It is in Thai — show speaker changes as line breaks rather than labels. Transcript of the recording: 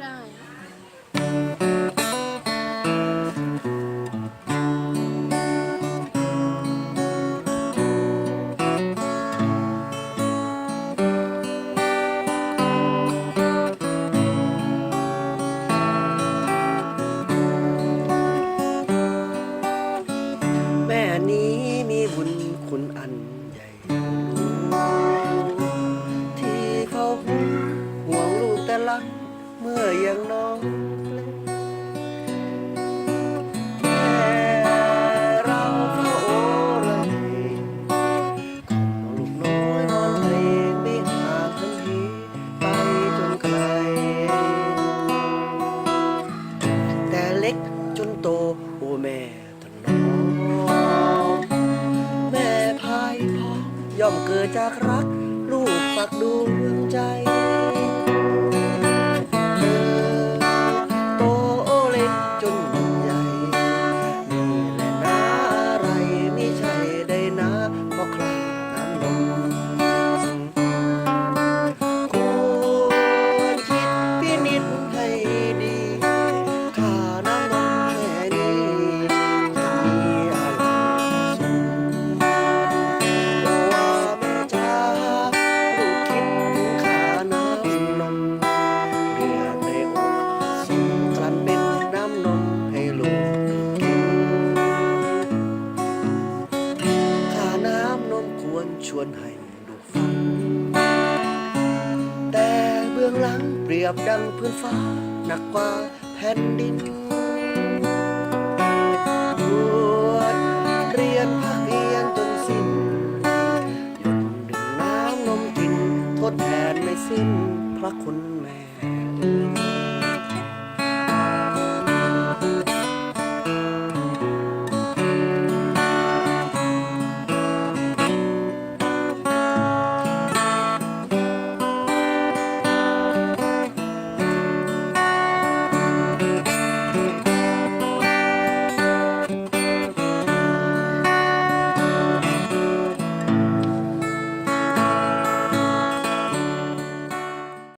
ได้
เมื่อยังน้องแม่เราเฝ้าโอเลยของลูกน้อยนอนเพลงไม่ห่างทันทีไปจนไกล แต่เล็กจนโตโอ้แม่ถนอมแม่พายพองย่อมเกิดจากรัก ลูกปักดวงใจ ชวนให้ลูฟัง แต่เบื้องหลังเปรียบดังพื้นฟ้าหนักกว่าแผ่นดินบวชเรียนภาคเรียนจนสิ้น หยดดื่มน้ำนมกินทดแทนไม่สิ้นพระคุณแม่